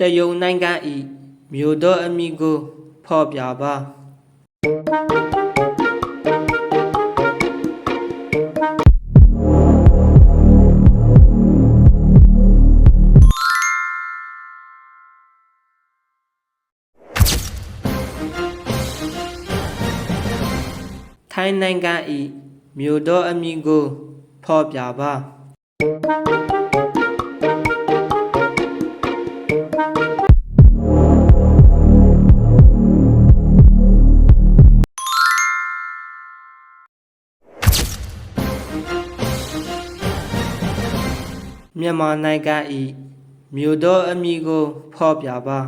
တယုံနိုင်ငံဤမြို့တော်အမည်ကိုဖော်ပြပါထိုင်းနိုင်ငံဤမြို့တော်အမည်ကိုဖော်ပြပါ မြန်မာနိုင်ငံဤမြို့တော်အမည်ကိုဖော်ပြပါ